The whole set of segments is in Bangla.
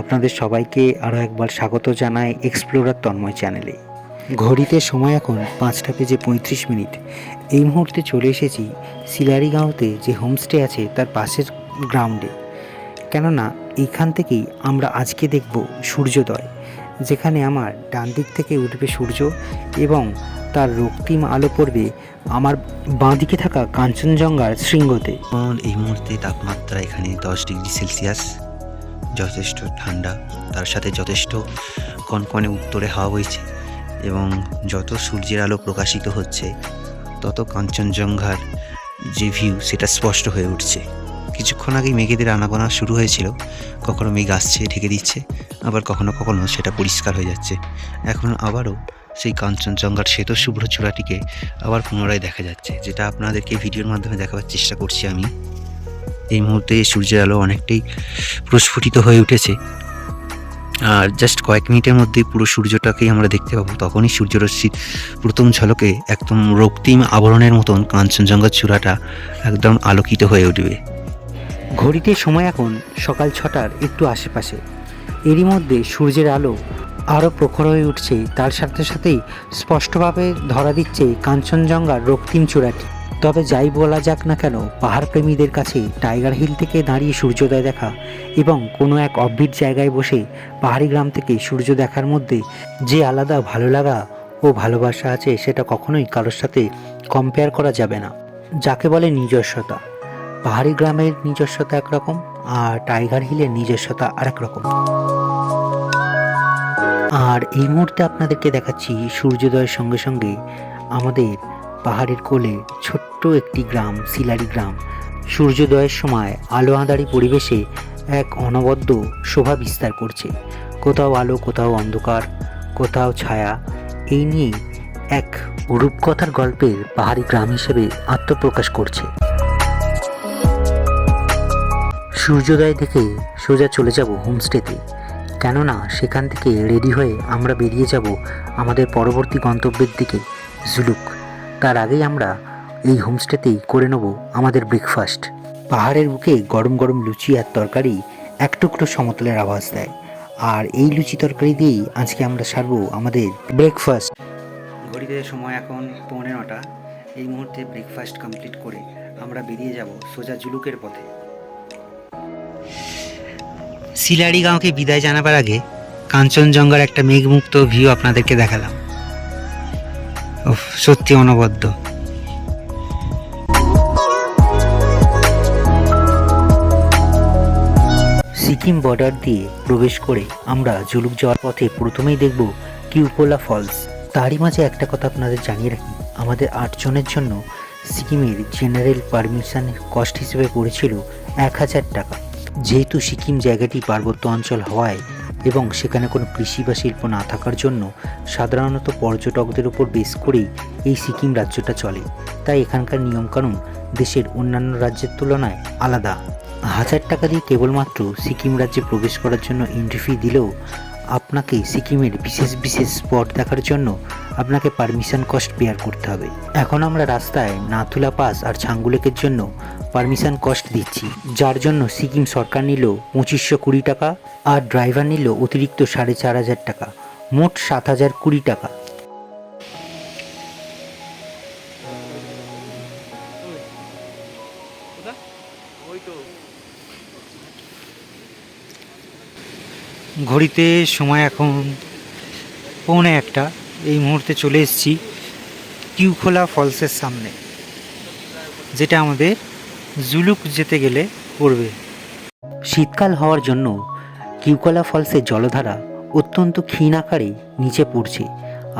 আপনাদের সবাইকে আরও একবার স্বাগত জানাই এক্সপ্লোরার তন্ময় চ্যানেলে। ঘড়িতে সময় এখন পাঁচটা বেজে পঁয়ত্রিশ মিনিট। এই মুহূর্তে চলে এসেছি সিলারিগাঁওতে যে হোমস্টে আছে তার পাশের গ্রাউন্ডে। কেননা এইখান থেকেই আমরা আজকে দেখব সূর্যোদয়, যেখানে আমার ডান দিক থেকে উঠবে সূর্য এবং তার রক্তিম আলো পড়বে আমার বাঁদিকে থাকা কাঞ্চনজঙ্ঘার শৃঙ্গতে। এই মুহূর্তে তাপমাত্রা এখানে দশ ডিগ্রি সেলসিয়াস। যথেষ্ট ঠান্ডা, তার সাথে যথেষ্ট কনকনে উত্তরে হাওয়া বইছে এবং যত সূর্যের আলো প্রকাশিত হচ্ছে, তত কাঞ্চনজঙ্ঘার যে ভিউ সেটা স্পষ্ট হয়ে উঠছে। কিছুক্ষণ আগেই মেঘেদের আনাগোনা শুরু হয়েছিল, কখনো মেঘ আসছে, ঢেকে দিচ্ছে, আবার কখনো কখনো সেটা পরিষ্কার হয়ে যাচ্ছে। এখন আবারও সেই কাঞ্চনজঙ্ঘার শ্বেত শুভ্র চূড়াটিকে আবার পুনরায় দেখা যাচ্ছে, যেটা আপনাদেরকে ভিডিওর মাধ্যমে দেখাবার চেষ্টা করছি আমি। এই মুহূর্তে সূর্যের আলো অনেকটাই প্রস্ফুটিত হয়ে উঠেছে। আর জাস্ট কয়েক মিনিটের মধ্যে পুরো সূর্যটাকেই আমরা দেখতে পাবো। তখনই সূর্যরশ্মির প্রথম ঝলকে একদম রক্তিম আবরণের মতন কাঞ্চনজঙ্ঘার চূড়াটা একদম আলোকিত হয়ে উঠবে। ঘড়িতে সময় এখন সকাল ছটার একটু আশেপাশে। এরই মধ্যে সূর্যের আলো আরও প্রখর হয়ে উঠছে। তার সাথে সাথেই স্পষ্টভাবে ধরা দিচ্ছে কাঞ্চনজঙ্ঘার রক্তিম চূড়াটি। তবে যাই বলা যাক না কেন পাহাড় প্রেমীদের কাছে টাইগার হিল থেকে দাঁড়িয়ে সূর্যোদয় দেখা এবং কোনো এক অব্বিট জায়গায় বসে পাহাড়ি গ্রাম থেকে সূর্য দেখার মধ্যে যে আলাদা ভালো লাগা ও ভালোবাসা আছে সেটা কখনোই কারোর সাথে কম্পেয়ার করা যাবে না। যাকে বলে নিজস্বতা। পাহাড়ি গ্রামের নিজস্বতা একরকম আর টাইগার হিলের নিজস্বতা আরেক রকম আর এই মুহূর্তে আপনাদেরকে দেখাচ্ছি সূর্যোদয়ের সঙ্গে সঙ্গে আমাদের পাহাড়ের কোলে ছোট্ট একটি গ্রাম সিলারি গ্রাম। সূর্যোদয়ের সময় আলো আঁধারি পরিবেশে এক অনবদ্য শোভা বিস্তার করছে। কোথাও আলো, কোথাও অন্ধকার, কোথাও ছায়া, এই নিয়ে এক রূপকথার গল্পের পাহাড়ি গ্রাম হিসেবে আত্মপ্রকাশ করছে। সূর্যোদয় দেখে সোজা চলে যাব হোমস্টেতে। কেননা সেখান থেকে রেডি হয়ে আমরা বেরিয়ে যাব আমাদের পরবর্তী গন্তব্যের দিকে, জুলুক। তার আগেই আমরা এই হোমস্টেতেই করে নেব আমাদের ব্রেকফাস্ট পাহাড়ের বুকে গরম গরম লুচি আর তরকারি এক টুকরো সমতলের আভাস দেয়। আর এই লুচি তরকারি দিয়েই আজকে আমরা সারবো আমাদের ব্রেকফাস্ট ঘড়িতে সময় এখন পৌনে নটা। এই মুহূর্তে ব্রেকফাস্ট কমপ্লিট করে আমরা বেরিয়ে যাব সোজা জুলুকের পথে। সিলারি গাঁওকে বিদায় জানাবার আগে কাঞ্চনজঙ্ঘার একটা মেঘমুক্ত ভিউ আপনাদেরকে দেখালাম। সত্যি অনবদ্য। সিকিম বর্ডার দিয়ে প্রবেশ করে আমরা জুলুক যাওয়ার পথে প্রথমেই দেখব কিউপোলা ফলস তারই মাঝে একটা কথা আপনাদের জানিয়ে রাখি। আমাদের আটজনের জন্য সিকিমের জেনারেল পারমিশন কস্ট হিসেবে পড়েছিল এক হাজার টাকা। যেহেতু সিকিম জায়গাটি পার্বত্য অঞ্চল হওয়ায় এবং সেখানে কোনো কৃষি বা শিল্প না থাকার জন্য সাধারণত পর্যটকদের উপর বেশ করেই এই সিকিম রাজ্যটা চলে। তাই এখানকার নিয়মকানুন দেশের অন্যান্য রাজ্যের তুলনায় আলাদা। হাজার টাকা দিয়ে কেবলমাত্র সিকিম রাজ্যে প্রবেশ করার জন্য এন্ট্রি ফি দিলেও আপনাকে সিকিমের বিশেষ বিশেষ স্পট দেখার জন্য আপনাকে পারমিশন কস্ট পেয়ার করতে হবে। এখন আমরা রাস্তায় নাথুলা পাস আর ছাঙ্গুলেকের জন্য পারমিশন কস্ট দিচ্ছি। যার জন্য সিকিম সরকার নিল পঁচিশশো কুড়ি টাকা আর ড্রাইভার নিল অতিরিক্ত সাড়ে চার হাজার টাকা। মোট সাত হাজার কুড়ি টাকা। ঘড়িতে সময় এখন পৌনে একটা। এই মুহূর্তে চলে এসেছি কিউখোলা ফলসের সামনে, যেটা আমাদের জুলুক যেতে গেলে পড়বে। শীতকাল হওয়ার জন্য কিউকলা ফলসের জলধারা অত্যন্ত ক্ষীণ আকারে নিচে পড়ছে।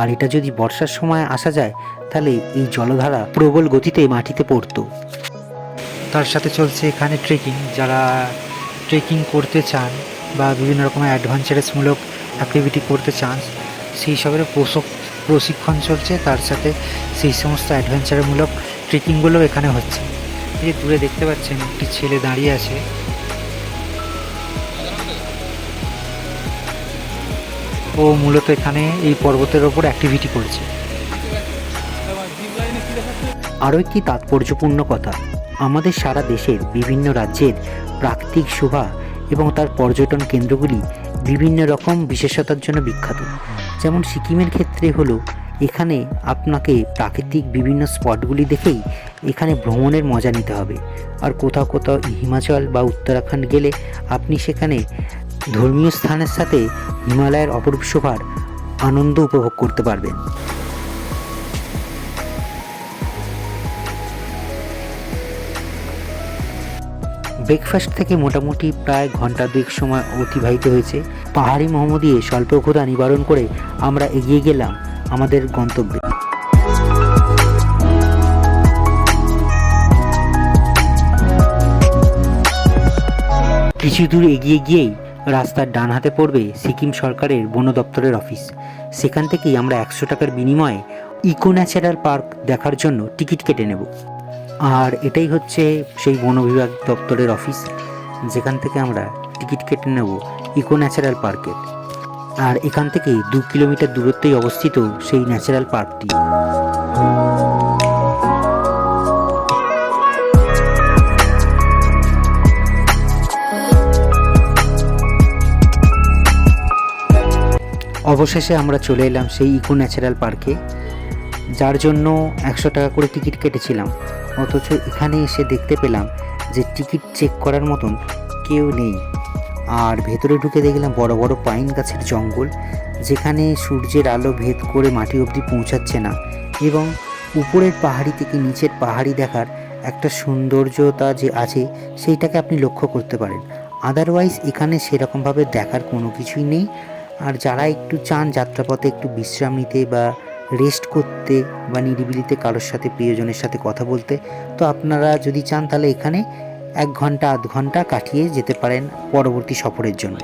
আর এটা যদি বর্ষার সময় আসা যায়, তাহলে এই জলধারা প্রবল গতিতে মাটিতে পড়তো। তার সাথে চলছে এখানে ট্রেকিং যারা ট্রেকিং করতে চান বা বিভিন্ন রকমের অ্যাডভেঞ্চারাসমূলক অ্যাক্টিভিটি করতে চান সেই সবের পোষক প্রশিক্ষণ চলছে, তার সাথে সেই সমস্ত অ্যাডভেঞ্চারমূলক ট্রেকিংগুলো এখানে হচ্ছে। এই যে দূরে দেখতে পাচ্ছেন, একটি ছেলে দাঁড়িয়ে আছে। ও মূলত এখানে এই পর্বতের ওপর অ্যাক্টিভিটি করছে। আরও একটি তাৎপর্যপূর্ণ কথা, আমাদের সারা দেশের বিভিন্ন রাজ্যের প্রাকৃতিক শোভা এবং তার পর্যটন কেন্দ্রগুলি বিভিন্ন রকম বিশেষতার জন্য বিখ্যাত। যেমন সিকিমের ক্ষেত্রে হলো, এখানে আপনাকে প্রাকৃতিক বিভিন্ন স্পটগুলি দেখেই এখানে ভ্রমণের মজা নিতে হবে। আর কোথাও কোথাও হিমাচল বা উত্তরাখণ্ড গেলে আপনি সেখানে ধর্মীয় স্থানের সাথে হিমালয়ের অপরূপ শোভার আনন্দ উপভোগ করতে পারবেন। ব্রেকফাস্ট থেকে মোটামুটি প্রায় ঘণ্টা দুয়েক সময় অতিবাহিত হয়েছে। পাহাড়ি মোহাম্মদিয়ে স্বল্প ক্ষুধা নিবারণ করে আমরা এগিয়ে গেলাম আমাদের গন্তব্যে। কিছু দূর এগিয়ে গিয়েই রাস্তার ডান হাতে পড়বে সিকিম সরকারের বন দপ্তরের অফিস। সেখান থেকেই আমরা একশো টাকার বিনিময়ে ইকো ন্যাচারাল পার্ক দেখার জন্য টিকিট কেটে নেব। আর এটাই হচ্ছে সেই বন বিভাগ দপ্তরের অফিস, যেখান থেকে আমরা টিকিট কেটে নেব ইকো ন্যাচারাল পার্কের আর এখান থেকেই দু কিলোমিটার দূরত্বেই অবস্থিত সেই ন্যাচারাল পার্কটি। অবশেষে আমরা চলে এলাম সেই ইকো ন্যাচারাল পার্কে, যার জন্য একশো টাকা করে টিকিট কেটেছিলাম। অথচ এখানে এসে দেখতে পেলাম যে টিকিট চেক করার মতন কেউ নেই। আর ভেতরে ঢুকে দেখলাম বড় বড় পাইন গাছের জঙ্গল, যেখানে সূর্যের আলো ভেদ করে মাটি অবধি পৌঁছাচ্ছে না এবং উপরের পাহাড়ি থেকে নিচের পাহাড়ি দেখার একটা সৌন্দর্যতা যে আছে, সেইটাকে আপনি লক্ষ্য করতে পারেন। আদারওয়াইজ এখানে সেরকমভাবে দেখার কোনো কিছুই নেই। আর যারা একটু চান যাত্রাপথে একটু বিশ্রাম নিতে বা রেস্ট করতে বা নিরিবিলিতে কারোর সাথে, প্রিয়জনের সাথে কথা বলতে, তো আপনারা যদি চান তাহলে এখানে এক ঘণ্টা, আধ ঘণ্টা কাটিয়ে যেতে পারেন পরবর্তী সফরের জন্য।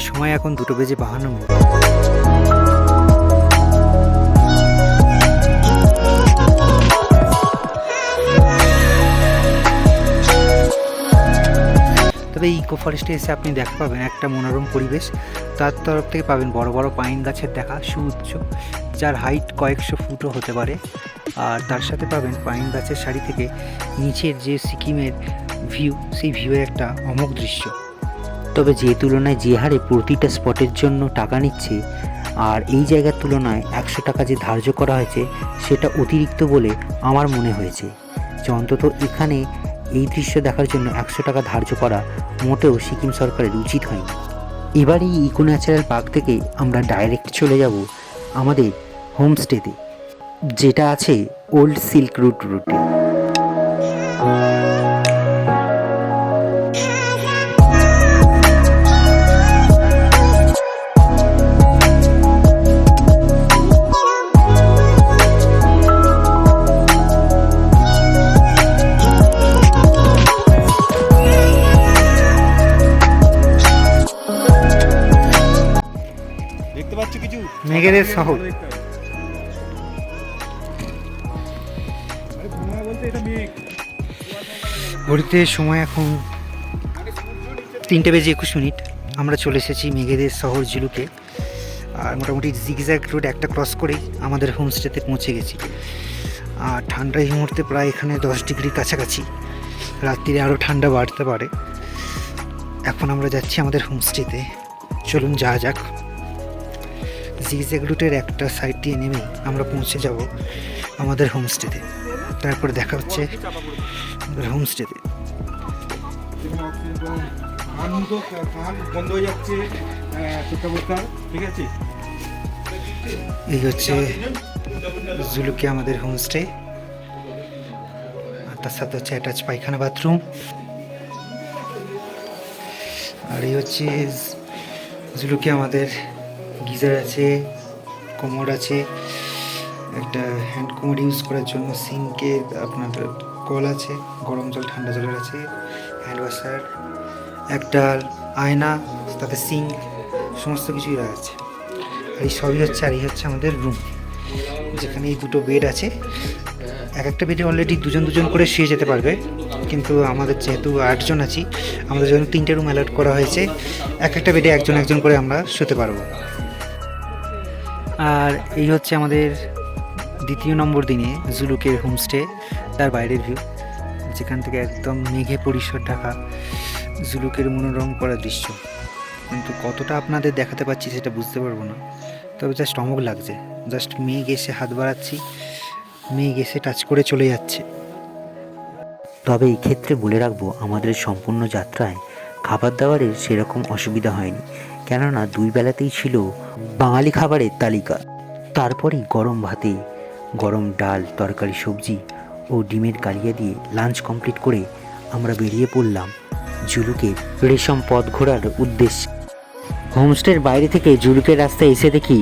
সময় এখন দুটো বেজে বাহান্ন মিনিট। তবে ইকো ফরেস্টে এসে আপনি দেখা পাবেন একটা মনোরম পরিবেশ। তার তরফ থেকে পাবেন বড় বড় পাইন গাছের দেখা, সুউচ্চ, যার হাইট কয়েকশো ফুটও হতে পারে। আর তার সাথে পাবেন পাইন গাছের সারি থেকে নিচের যে সিকিমের ভিউ সেই ভিউয়ের একটা অমোঘ দৃশ্য। তবে যে তুলনায় যে হারে প্রতিটা স্পটের জন্য টাকা নিচ্ছে, আর এই জায়গার তুলনায় একশো টাকা যে ধার্য করা হয়েছে, সেটা অতিরিক্ত বলে আমার মনে হয়েছে। যে অন্তত এখানে এই দৃশ্য দেখার জন্য একশো টাকা ধার্য করা মোটেও সিকিম সরকারের উচিত হয়নি। এবার এই ইকো ন্যাচারাল পার্ক থেকে আমরা ডাইরেক্ট চলে যাব আমাদের হোমস্টেতে, যেটা আছে ওল্ড সিল্ক রুট রুটে। মেঘেদের শহর। ঘড়িতে সময় এখন তিনটে বেজে একুশ মিনিট। আমরা চলে এসেছি মেঘেদের শহর জিলুকে আর মোটামুটি জিগজ্যাগ রোড একটা ক্রস করেই আমাদের হোমস্টেতে পৌঁছে গেছি। আর ঠান্ডা এই মুহূর্তে প্রায় এখানে দশ ডিগ্রি কাছাকাছি। রাত্রিরে আরও ঠান্ডা বাড়তে পারে। এখন আমরা যাচ্ছি আমাদের হোমস্টেতে চলুন যা যাক। জিগজ্যাগ রুটের একটা সাইড দিয়ে নেমে আমরা পৌঁছে যাব আমাদের হোমস্টেতে তারপরে দেখা হচ্ছে আমাদের হোমস্টেতে এই হচ্ছে জুলুকে আমাদের হোমস্টে আর তার সাথে হচ্ছে অ্যাটাচ পায়খানা বাথরুম আর এই হচ্ছে জুলুকে আমাদের গিজার আছে, কোমর আছে, একটা হ্যান্ড কোমর ইউজ করার জন্য সিঙ্কে আপনার কল আছে, গরম জল, ঠান্ডা জলের আছে হ্যান্ড ওয়াশার একটা আয়না, তাতে সিঙ্ক সমস্ত কিছুই আছে আর এই সবই হচ্ছে, আর এই হচ্ছে আমাদের রুম যেখানে এই দুটো বেড আছে। এক একটা বেডে অলরেডি দুজন দুজন করে শুয়ে যেতে পারবে, কিন্তু আমাদের যেহেতু আটজন আছি, আমাদের জন্য তিনটে রুম অ্যালার্ট করা হয়েছে, এক একটা বেডে একজন একজন করে আমরা শুতে পারব। আর এই হচ্ছে আমাদের দ্বিতীয় নম্বর দিনে জুলুকের হোমস্টে, তার বাইরের ভিউ যেখান থেকে একদম মেঘে পরিসর ঢাকা, জুলুকের মনোরম করা দৃশ্য। কিন্তু কতটা আপনাদের দেখাতে পাচ্ছি সেটা বুঝতে পারব না। তবে জাস্ট অমোঘ লাগছে। জাস্ট মেঘ এসে হাত বাড়াচ্ছি, মেঘ এসে টাচ করে চলে যাচ্ছে। তবে এই ক্ষেত্রে বলে রাখব, আমাদের সম্পূর্ণ যাত্রায় খাবার দাবারের সেরকম অসুবিধা হয়নি। কেননা দুই বেলাতেই ছিল বাঙালি খাবারের তালিকা। তারপরেই গরম ভাতে গরম ডাল, তরকারি, সবজি ও ডিমের কালিয়া দিয়ে লাঞ্চ কমপ্লিট করে আমরা বেরিয়ে পড়লাম জুলুকের রেশম পথ ঘোরার উদ্দেশ্যে। হোমস্টের বাইরে থেকে জুলুকের রাস্তায় এসে দেখি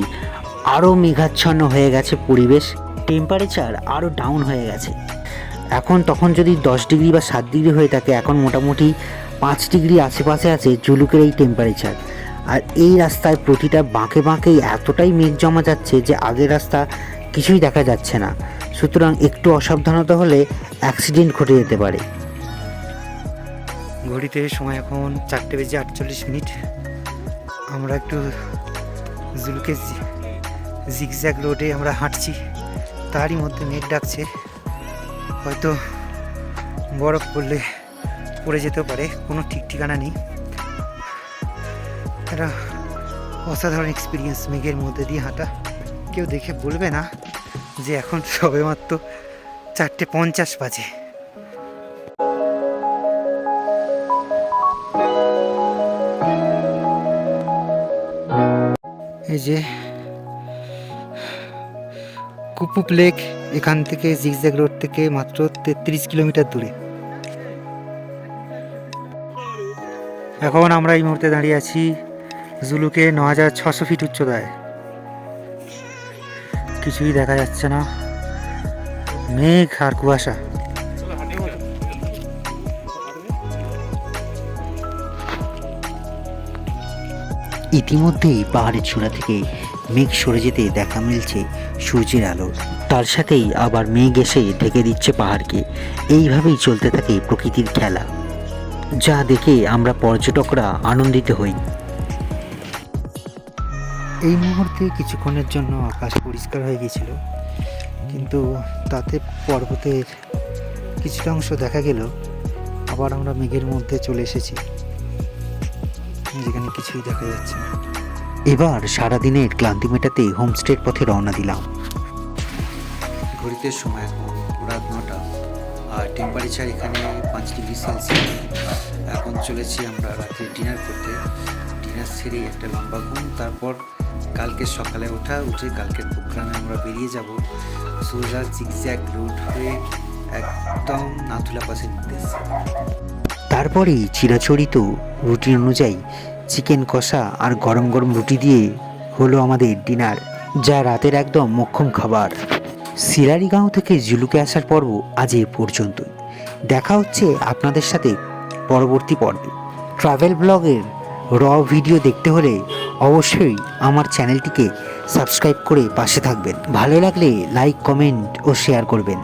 আরও মেঘাচ্ছন্ন হয়ে গেছে পরিবেশ টেম্পারেচার আরও ডাউন হয়ে গেছে। এখন তখন যদি দশ ডিগ্রি বা সাত ডিগ্রি হয়ে থাকে, এখন মোটামুটি পাঁচ ডিগ্রি আশেপাশে আছে জুলুকের এই টেম্পারেচার আর এই রাস্তায় প্রতিটা বাঁকে বাঁকেই এতটাই মেঘ জমা যাচ্ছে যে আগের রাস্তা কিছুই দেখা যাচ্ছে না। সুতরাং একটু অসাবধানতা হলে অ্যাক্সিডেন্ট ঘটে যেতে পারে। ঘড়িতে সময় এখন চারটে বেজে আটচল্লিশ মিনিট। আমরা একটু জুলুকে জিগজ্যাগ রোডে আমরা হাঁটছি। তারই মধ্যে মেঘ ডাকছে। হয়তো বরফ পড়লে পড়ে যেতে পারে। কোনো ঠিক ঠিকানা নেই। একটা অসাধারণ এক্সপিরিয়েন্স মেঘের মধ্যে দিয়ে হাঁটা। কেউ দেখে বলবে না যে এখন সবেমাত্র চারটে পঞ্চাশ বাজে। এই যে কুপুপ লেক, এখান থেকে জিগজ্যাগ রোড থেকে মাত্র তেত্রিশ কিলোমিটার দূরে। এখন আমরা এই মুহূর্তে দাঁড়িয়ে আছি জুলুকে ন হাজার ছশো ফিট উচ্চতায়। কিছুই দেখা যাচ্ছে না। মেঘ আর কুয়াশা। ইতিমধ্যেই পাহাড়ের চূড়া থেকে মেঘ সরে যেতে দেখা মিলছে সূর্যের আলো। তার সাথেই আবার মেঘ এসে ঢেকে দিচ্ছে পাহাড়কে। এইভাবেই চলতে থাকে প্রকৃতির খেলা। যা দেখে আমরা পর্যটকরা আনন্দিত হই। এই মুহূর্তে কিছুক্ষণের জন্য আকাশ পরিষ্কার হয়ে গিয়েছিল, কিন্তু তাতে পর্বতের কিছুটা অংশ দেখা গেল। আবার আমরা মেঘের মধ্যে চলে এসেছি, যেখানে কিছুই দেখা যাচ্ছে না। এবার সারাদিনের ক্লান্তি মেটাতে হোমস্টের পথে রওনা দিলাম। ঘড়িতে সময় এখন রাত নটা, আর টেম্পারেচার এখানে পাঁচ ডিগ্রি সেলসিয়াস এখন চলেছি আমরা রাত্রে ডিনার করতে। ডিনার সেরে একটা লম্বা ঘুম, তারপর কালকে সকালে ওঠা, উঠে কালকের প্রোগ্রামে আমরা বেরিয়ে যাব। সোজা জিগজ্যাগ রুট হয়ে একদম নাথুলা পাসের উদ্দেশ্যে। তারপরেই চিরাচরিত রুটিন অনুযায়ী চিকেন কষা আর গরম গরম রুটি দিয়ে হলো আমাদের ডিনার, যা রাতের একদম মোক্ষম খাবার। সিলারিগাঁও থেকে জুলুকে আসার পর্ব আজ এ পর্যন্তই। দেখা হচ্ছে আপনাদের সাথে পরবর্তী পর্বে। ট্রাভেল ব্লগের র ভিডিও দেখতে হলে অবশ্যই আমার চ্যানেলটিকে সাবস্ক্রাইব করে পাশে থাকবেন। ভালো লাগলে লাইক, কমেন্ট ও শেয়ার করবেন।